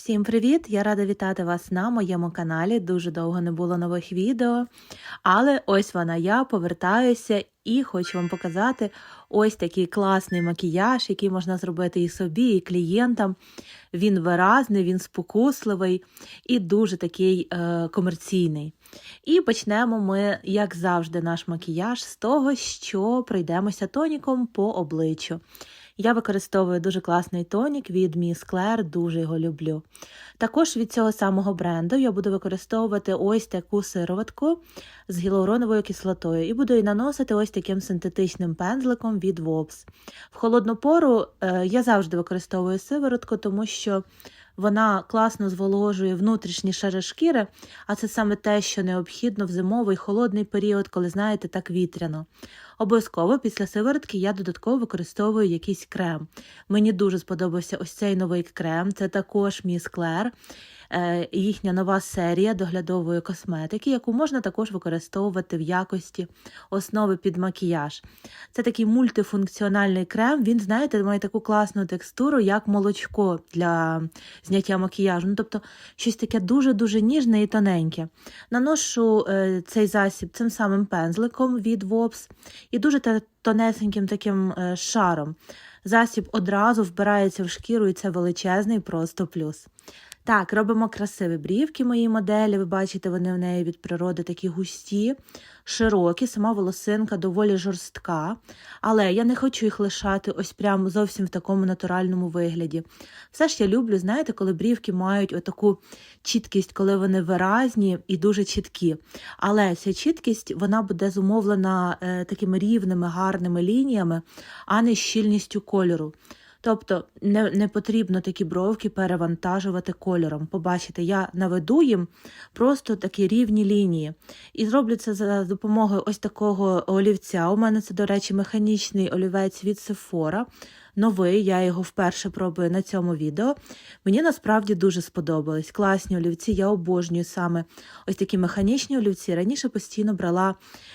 Всім привіт! Я рада вітати вас на моєму каналі. Дуже довго не було нових відео. Але ось вона я повертаюся і хочу вам показати ось такий класний макіяж, який можна зробити і собі, і клієнтам. Він виразний, він спокусливий і дуже такий е, комерційний. І почнемо ми, як завжди, наш макіяж з того, що пройдемося тоніком по обличчю. Я використовую дуже класний тонік від Miss Claire, дуже його люблю. Також від цього самого бренду я буду використовувати ось таку сироватку з гіалуроновою кислотою і буду її наносити ось таким синтетичним пензликом від Wops. В холодну пору е, я завжди використовую сиворотку, тому що вона класно зволожує внутрішні шари шкіри, а це саме те, що необхідно в зимовий холодний період, коли знаєте, так вітряно. Обов'язково після сиворотки я додатково використовую якийсь крем. Мені дуже сподобався ось цей новий крем. Це також Miss Claire, е, їхня нова серія доглядової косметики, яку можна також використовувати в якості основи під макіяж. Це такий мультифункціональний крем. Він, знаєте, має таку класну текстуру, як молочко для зняття макіяжу. Ну, тобто щось таке дуже-дуже ніжне і тоненьке. Наношу е, цей засіб цим самим пензликом від Wops і дуже тонесеньким таким е, шаром. Засіб одразу вбирається в шкіру, і це величезний просто плюс. Так, робимо красиві брівки моїй моделі. Ви бачите, вони в неї від природи такі густі, широкі, сама волосинка доволі жорстка. Але я не хочу їх лишати ось прямо зовсім в такому натуральному вигляді. Все ж я люблю, знаєте, коли брівки мають отаку чіткість, коли вони виразні і дуже чіткі. Але ця чіткість вона буде зумовлена е, такими рівними, гарними лініями, а не щільністю кольору. Тобто не, не потрібно такі бровки перевантажувати кольором. Побачите, я наведу їм просто такі рівні лінії. І зроблю це за допомогою ось такого олівця. У мене це, до речі, механічний олівець від Sephora. Новий, я його вперше пробую на цьому відео. Мені насправді дуже сподобались. Класні олівці, я обожнюю саме ось такі механічні олівці. Раніше постійно брала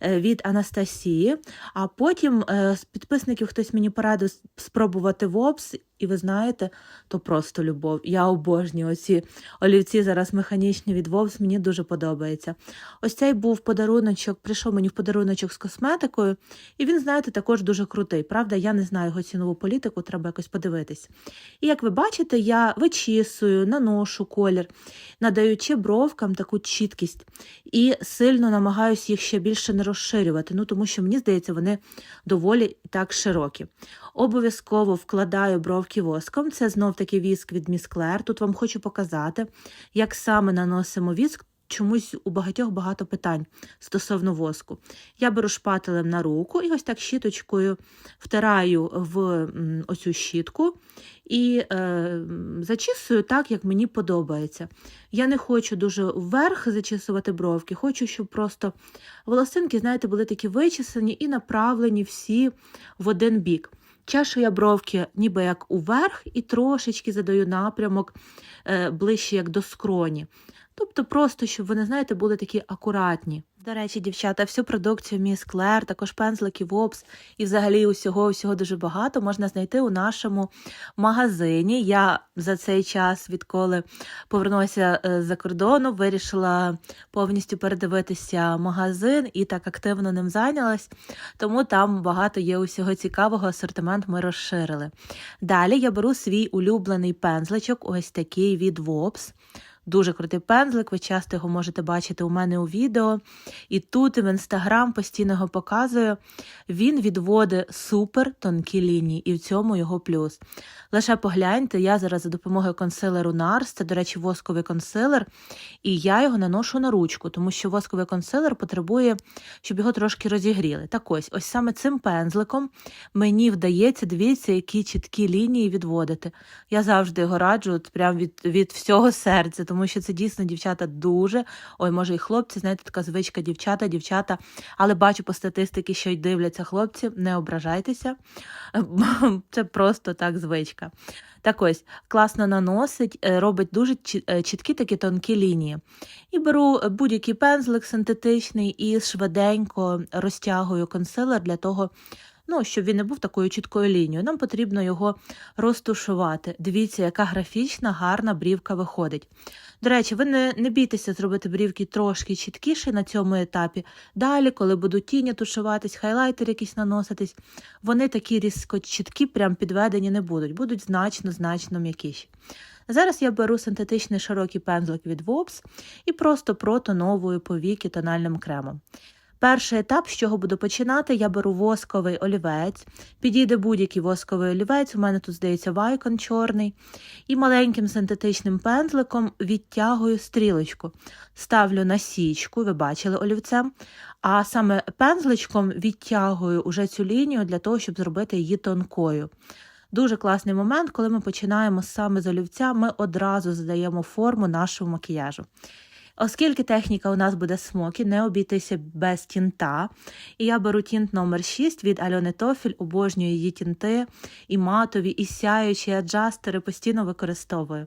е, від Анастасії, а потім е, з підписників хтось мені порадив спробувати ВОПС, і ви знаєте, то просто любов. Я обожнюю ці олівці зараз механічні від Вовс, мені дуже подобається. Ось цей був подаруночок, прийшов мені в подаруночок з косметикою, і він, знаєте, також дуже крутий. Правда, я не знаю його цінову політику, треба якось подивитись. І як ви бачите, я вичісую, наношу колір, надаючи бровкам таку чіткість і сильно намагаюся їх ще більше не розширювати, ну тому що мені здається, вони доволі так широкі. Обов'язково вкладаю бровки воском. Це знов таки віск від Claire. Тут вам хочу показати, як саме наносимо віск. Чомусь у багатьох багато питань стосовно воску. Я беру шпателем на руку і ось так щіточкою втираю в оцю щітку і е, зачісую так, як мені подобається. Я не хочу дуже вверх зачісувати бровки, хочу, щоб просто волосинки, знаєте, були такі вичесані і направлені всі в один бік. Чашу я бровки ніби як уверх і трошечки задаю напрямок е, ближче як до скроні. Тобто просто, щоб вони, знаєте, були такі акуратні. До речі, дівчата, всю продукцію Miss Claire, також пензлики Вопс і взагалі усього усього дуже багато можна знайти у нашому магазині. Я за цей час, відколи повернулася е, з-за кордону, вирішила повністю передивитися магазин і так активно ним зайнялась. Тому там багато є усього цікавого, асортимент ми розширили. Далі я беру свій улюблений пензличок, ось такий від Wops. Дуже крутий пензлик, ви часто його можете бачити у мене у відео. І тут в інстаграм постійно його показую. Він відводить супер тонкі лінії, і в цьому його плюс. Лише погляньте, я зараз за допомогою консилеру NARS, це, до речі, восковий консилер, і я його наношу на ручку, тому що восковий консилер потребує, щоб його трошки розігріли. Так ось, ось саме цим пензликом мені вдається, дивіться, які чіткі лінії відводити. Я завжди його раджу от прям від, від всього серця, тому що це дійсно дівчата дуже. Ой, може, і хлопці, знаєте, така звичка дівчата, дівчата. Але бачу по статистиці, що й дивляться хлопці, не ображайтеся. Це просто так звичка. Так ось, класно наносить, е, робить дуже е, чіткі такі тонкі лінії. І беру будь-який пензлик синтетичний і швиденько розтягую консилер для того, Ну, щоб він не був такою чіткою лінією. Нам потрібно його розтушувати. Дивіться, яка графічна, гарна брівка виходить. До речі, ви не, не бійтеся зробити брівки трошки чіткіше на цьому етапі. Далі, коли будуть тіні тушуватись, хайлайтер якийсь наноситись, вони такі різко чіткі, прям підведені не будуть, будуть значно-значно м'якіші. Зараз я беру синтетичний широкий пензлик від Wops і просто протоновую повіки тональним кремом. Перший етап, з чого буду починати, я беру восковий олівець. Підійде будь-який восковий олівець, у мене тут, здається, вайкон чорний. І маленьким синтетичним пензликом відтягую стрілочку. Ставлю на січку, ви бачили олівцем, а саме пензличком відтягую уже цю лінію для того, щоб зробити її тонкою. Дуже класний момент, коли ми починаємо саме з олівця, ми одразу задаємо форму нашого макіяжу. Оскільки техніка у нас буде смокі, не обійтися без тінта. І я беру тінт номер 6 від Альони Тофіль, обожнюю її тінти, і матові, і сяючі аджастери постійно використовую.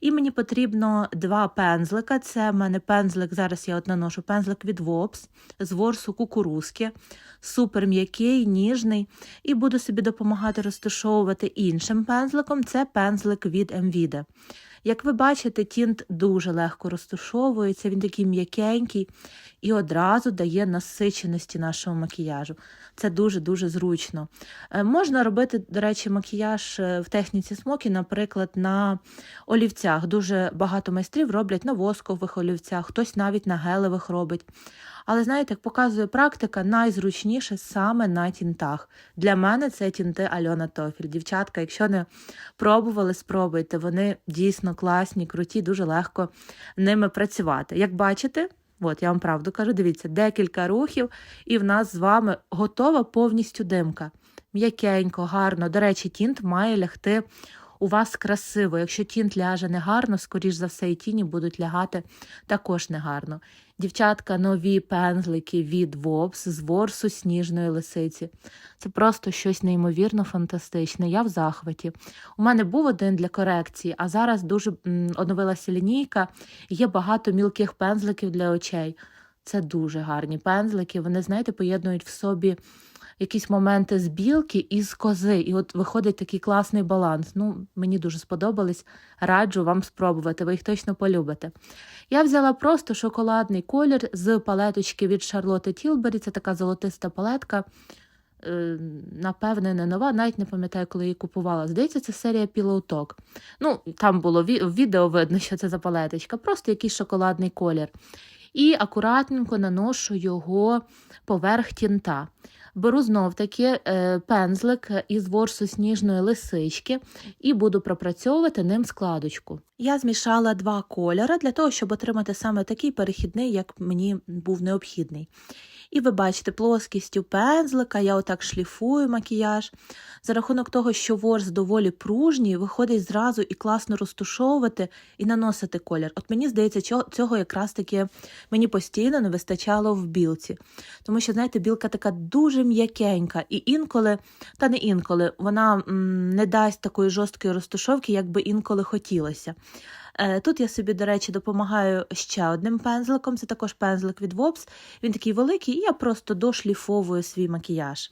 І мені потрібно два пензлика. Це в мене пензлик, зараз я от наношу пензлик від Wops з ворсу кукурузки. Супер м'який, ніжний. І буду собі допомагати розташовувати іншим пензликом. Це пензлик від Mvide. Як ви бачите, тінт дуже легко розташовується, він такий м'якенький і одразу дає насиченості нашого макіяжу. Це дуже-дуже зручно. Е, Можна робити, до речі, макіяж е, в техніці смокі, наприклад, на олівцях. Дуже багато майстрів роблять на воскових олівцях, хтось навіть на гелевих робить. Але знаєте, як показує практика, найзручніше саме на тінтах. Для мене це тінти Альона Тофіль. Дівчатка, якщо не пробували, спробуйте. Вони дійсно класні, круті, дуже легко ними працювати. Як бачите, от я вам правду кажу, дивіться, декілька рухів, і в нас з вами готова повністю димка. М'якенько, гарно. До речі, тінт має лягти у вас красиво. Якщо тінт ляже негарно, скоріш за все, і тіні будуть лягати також негарно. Дівчатка, нові пензлики від Вопс з ворсу сніжної лисиці. Це просто щось неймовірно фантастичне. Я в захваті. У мене був один для корекції, а зараз дуже оновилася лінійка. Є багато мілких пензликів для очей. Це дуже гарні пензлики. Вони, знаєте, поєднують в собі якісь моменти з білки і з кози. І от виходить такий класний баланс. Ну, мені дуже сподобались. Раджу вам спробувати, ви їх точно полюбите. Я взяла просто шоколадний колір з палеточки від Шарлотти Тілбері. Це така золотиста палетка. Е, Напевне, не нова, навіть не пам'ятаю, коли її купувала. Здається, це серія Пілоуток. Ну, там було в відео видно, що це за палеточка, просто якийсь шоколадний колір. І акуратненько наношу його поверх тінта. Беру знов таки е, пензлик із ворсу сніжної лисички і буду пропрацьовувати ним складочку. Я змішала два кольори для того, щоб отримати саме такий перехідний, як мені був необхідний. І ви бачите, плоскістю пензлика я отак шліфую макіяж. За рахунок того, що ворс доволі пружній, виходить зразу і класно розтушовувати і наносити колір. От мені здається, цього якраз таки мені постійно не вистачало в білці. Тому що, знаєте, білка така дуже м'якенька, і інколи, та не інколи, вона м, не дасть такої жорсткої розтушовки, як би інколи хотілося. Е, Тут я собі, до речі, допомагаю ще одним пензликом. Це також пензлик від Вопс. Він такий великий, і я просто дошліфовую свій макіяж.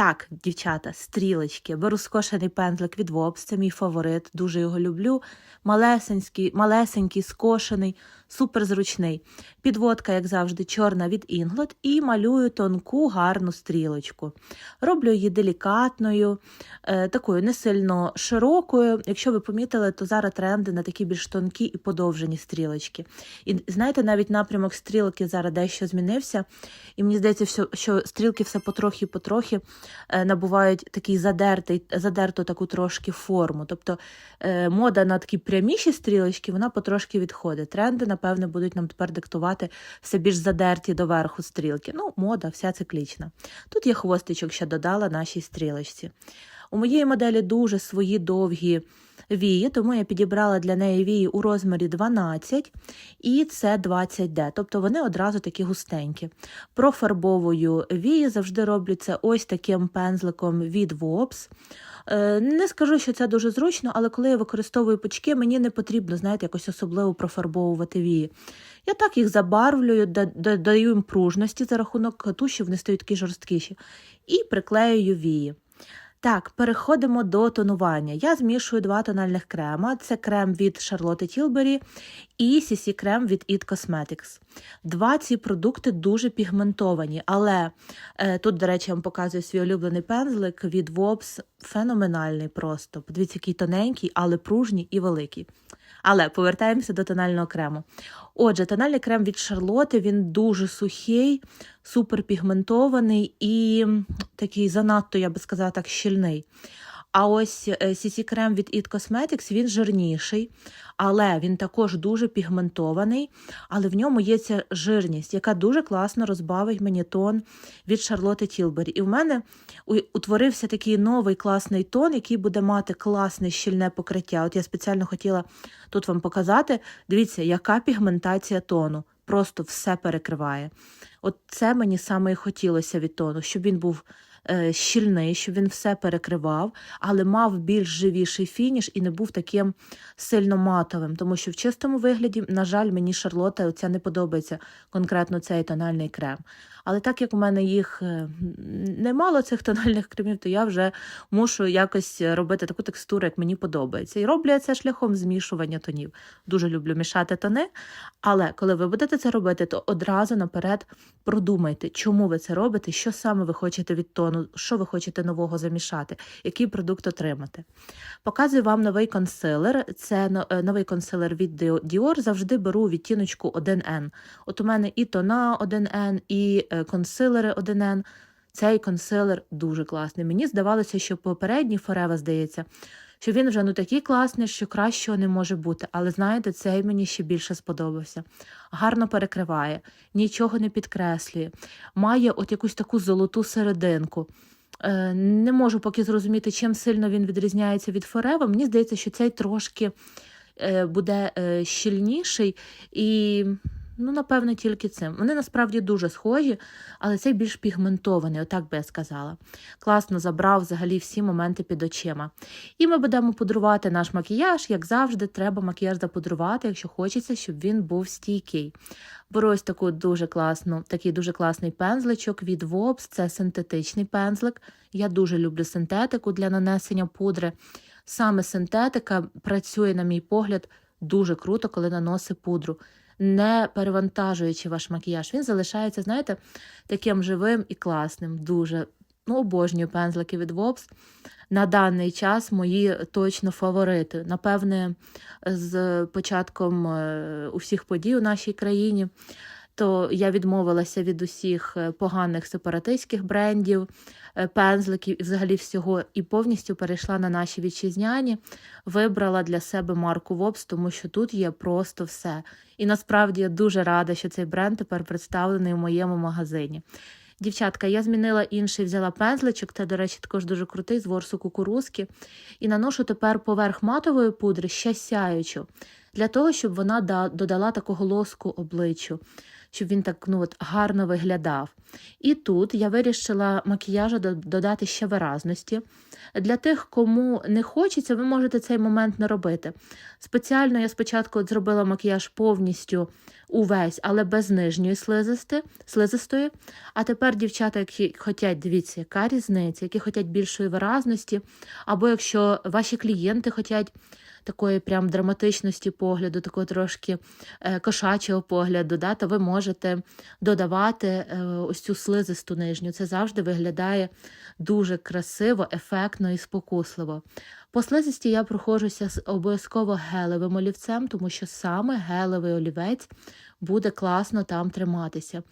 Так, дівчата, стрілочки. Беру скошений пензлик від Wops, це мій фаворит, дуже його люблю. Малесенький, малесенький, скошений, супер зручний. Підводка, як завжди, чорна від Inglot і малюю тонку гарну стрілочку. Роблю її делікатною, е, такою не сильно широкою. Якщо ви помітили, то зараз тренди на такі більш тонкі і подовжені стрілочки. І знаєте, навіть напрямок стрілки зараз дещо змінився. І мені здається, що, стрілки все потрохи-потрохи набувають такий задертий, задерту таку трошки форму. Тобто е, мода на такі пряміші стрілочки, вона потрошки відходить. Тренди, напевне, будуть нам тепер диктувати все більш задерті доверху стрілки. Ну, мода, вся циклічна. Тут я хвостичок ще додала нашій стрілочці. У моєї моделі дуже свої довгі вії, тому я підібрала для неї вії у розмірі 12 і це 20D, тобто вони одразу такі густенькі. Профарбовую вії, завжди роблю це ось таким пензликом від Wops. Е, Не скажу, що це дуже зручно, але коли я використовую пучки, мені не потрібно, знаєте, якось особливо профарбовувати вії. Я так їх забарвлюю, да- да- даю їм пружності за рахунок туші, вони стають такі жорсткіші, і приклеюю вії. Так, переходимо до тонування. Я змішую два тональних крема. Це крем від Charlotte Tilbury і CC крем від It Cosmetics. Два ці продукти дуже пігментовані, але е, тут, до речі, я вам показую свій улюблений пензлик від Wops. Феноменальний просто. Подивіться, який тоненький, але пружній і великий. Але повертаємося до тонального крему. Отже, тональний крем від Шарлоти, він дуже сухий, суперпігментований і такий занадто, я би сказала, так, щільний. А ось CC крем від It Cosmetics, він жирніший, але він також дуже пігментований, але в ньому є ця жирність, яка дуже класно розбавить мені тон від Charlotte Tilbury. І в мене утворився такий новий класний тон, який буде мати класне щільне покриття. От я спеціально хотіла тут вам показати. Дивіться, яка пігментація тону. Просто все перекриває. От це мені саме і хотілося від тону, щоб він був щільний, щоб він все перекривав, але мав більш живіший фініш і не був таким сильно матовим. Тому що в чистому вигляді, на жаль, мені Шарлота оця не подобається конкретно цей тональний крем. Але так як у мене їх е, немало цих тональних кремів, то я вже мушу якось робити таку текстуру, як мені подобається. І роблю я це шляхом змішування тонів. Дуже люблю мішати тони. Але коли ви будете це робити, то одразу наперед продумайте, чому ви це робите, що саме ви хочете від тону, що ви хочете нового замішати, який продукт отримати. Показую вам новий консилер. Це е, новий консилер від Dio- Dior. Завжди беру відтіночку 1N. От у мене і тона 1N, і е, консилери 1N. Цей консилер дуже класний. Мені здавалося, що попередній Forever, здається, що він вже ну такий класний, що кращого не може бути. Але знаєте, цей мені ще більше сподобався. Гарно перекриває, нічого не підкреслює, має от якусь таку золоту серединку. Е, Не можу поки зрозуміти, чим сильно він відрізняється від Forever. Мені здається, що цей трошки е, буде е, щільніший і. Ну, напевно, тільки цим. Вони насправді дуже схожі, але цей більш пігментований, отак би я сказала. Класно забрав взагалі всі моменти під очима. І ми будемо пудрувати наш макіяж. Як завжди, треба макіяж запудрувати, якщо хочеться, щоб він був стійкий. Беру ось таку дуже класну, такий дуже класний пензличок від Wops. Це синтетичний пензлик. Я дуже люблю синтетику для нанесення пудри. Саме синтетика працює, на мій погляд, дуже круто, коли наносить пудру. Не перевантажуючи ваш макіяж, він залишається, знаєте, таким живим і класним. Дуже ну, обожнюю пензлики від Вопс. На даний час мої точно фаворити. Напевне, з початком е, усіх подій у нашій країні, то я відмовилася від усіх е, поганих сепаратистських брендів, е, пензликів і взагалі всього, і повністю перейшла на наші вітчизняні, вибрала для себе марку Wops, тому що тут є просто все. І насправді я дуже рада, що цей бренд тепер представлений у моєму магазині. Дівчатка, я змінила інший, взяла пензличок, це, до речі, також дуже крутий, з ворсу кукурузки. І наношу тепер поверх матової пудри ще сяючу, для того, щоб вона додала такого лоску обличчю, щоб він так ну, от, гарно виглядав. І тут я вирішила макіяжу додати ще виразності. Для тих, кому не хочеться, ви можете цей момент не робити. Спеціально я спочатку зробила макіяж повністю увесь, але без нижньої слизисти, слизистої. А тепер дівчата, які хочуть, дивіться, яка різниця, які хочуть більшої виразності, або якщо ваші клієнти хочуть такої прям драматичності погляду, такого трошки е, кошачого погляду, да, то ви можете додавати е, ось цю слизисту нижню. Це завжди виглядає дуже красиво, ефектно і спокусливо. По слизисті я проходжуся обов'язково гелевим олівцем, тому що саме гелевий олівець буде класно там триматися.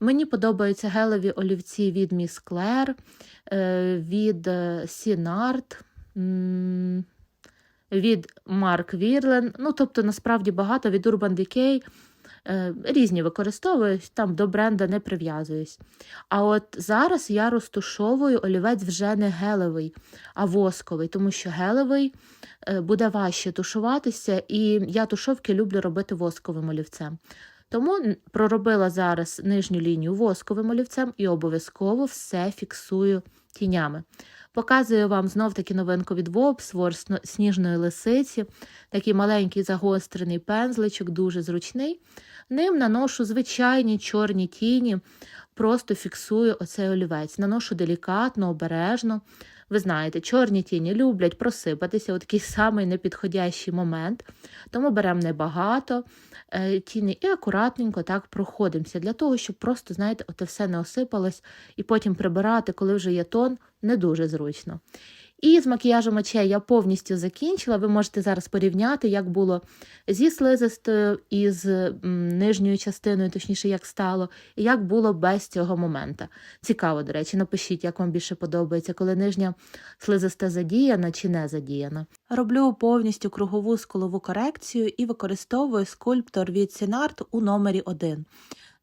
Мені подобаються гелеві олівці від Claire, е, від е, Sinart, м, від Mark Вірлен. Ну, тобто, насправді багато від Urban Decay. Е, Різні використовую, там до бренда не прив'язуюсь. А от зараз я розтушовую олівець вже не гелевий, а восковий, тому що гелевий е, буде важче тушуватися, і я тушовки люблю робити восковим олівцем. Тому проробила зараз нижню лінію восковим олівцем і обов'язково все фіксую тінями. Показую вам знов таки новинку від Вобс, сніжної лисиці. Такий маленький загострений пензличок, дуже зручний. Ним наношу звичайні чорні тіні, просто фіксую оцей олівець. Наношу делікатно, обережно. Ви знаєте, чорні тіні люблять просипатися у такий самий непідходящий момент, тому беремо небагато е, тіні і акуратненько так проходимося, для того, щоб просто, знаєте, оте все не осипалось, і потім прибирати, коли вже є тон, не дуже зручно. І з макіяжем очей я повністю закінчила. Ви можете зараз порівняти, як було зі слизистою і з нижньою частиною, точніше, як стало, і як було без цього моменту. Цікаво, до речі, напишіть, як вам більше подобається, коли нижня слизиста задіяна чи не задіяна. Роблю повністю кругову скулову корекцію і використовую скульптор від Сінарт у номері 1.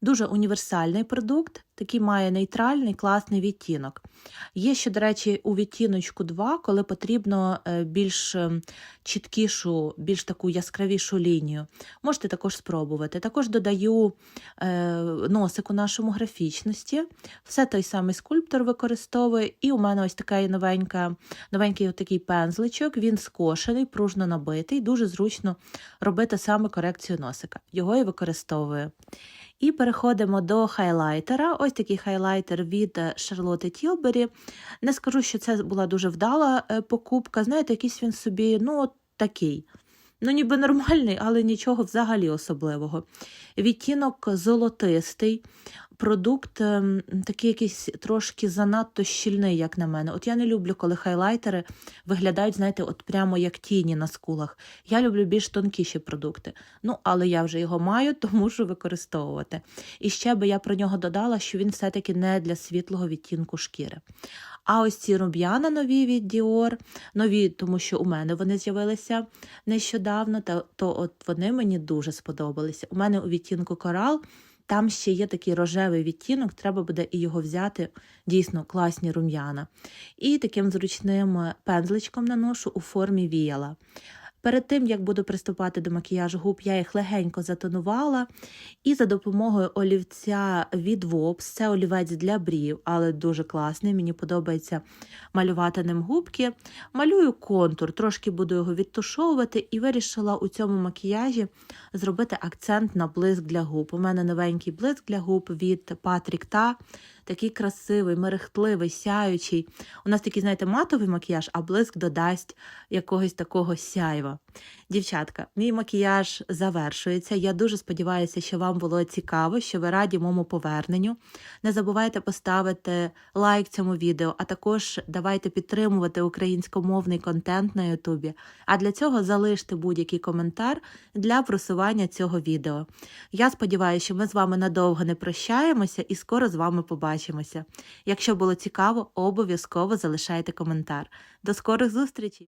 Дуже універсальний продукт, такий має нейтральний класний відтінок. Є ще, до речі, у відтіночку 2, коли потрібно е, більш е, чіткішу, більш таку яскравішу лінію. Можете також спробувати. Також додаю е, носик у нашому графічності. Все той самий скульптор використовує. І у мене ось така новенька, новенький такий пензличок. Він скошений, пружно набитий. Дуже зручно робити саме корекцію носика. Його і використовую. І переходимо до хайлайтера. Ось такий хайлайтер від Шарлоти Тілбері. Не скажу, що це була дуже вдала е, покупка. Знаєте, якийсь він собі, ну, такий. Ну, ніби нормальний, але нічого взагалі особливого. Відтінок золотистий, продукт ем, такий якийсь трошки занадто щільний, як на мене. От я не люблю, коли хайлайтери виглядають, знаєте, от прямо як тіні на скулах. Я люблю більш тонкіші продукти. Ну, але я вже його маю, то мушу використовувати. І ще би я про нього додала, що він все-таки не для світлого відтінку шкіри. А ось ці рум'яна нові від Dior, нові, тому що у мене вони з'явилися нещодавно, та, то от вони мені дуже сподобалися. У мене у відтінку корал. Там ще є такий рожевий відтінок, треба буде і його взяти, дійсно класні рум'яна. І таким зручним пензличком наношу у формі віяла. Перед тим, як буду приступати до макіяжу губ, я їх легенько затонувала. І за допомогою олівця від Wops, це олівець для брів, але дуже класний, мені подобається малювати ним губки. Малюю контур, трошки буду його відтушовувати і вирішила у цьому макіяжі зробити акцент на блиск для губ. У мене новенький блиск для губ від Патрік Та. Такий красивий, мерехтливий, сяючий. У нас такий, знаєте, матовий макіяж, а блиск додасть якогось такого сяйва. Дівчатка, мій макіяж завершується. Я дуже сподіваюся, що вам було цікаво, що ви раді моєму поверненню. Не забувайте поставити лайк цьому відео, а також давайте підтримувати українськомовний контент на Ютубі. А для цього залиште будь-який коментар для просування цього відео. Я сподіваюся, що ми з вами надовго не прощаємося і скоро з вами побачимося. Якщо було цікаво, обов'язково залишайте коментар. До скорих зустрічей!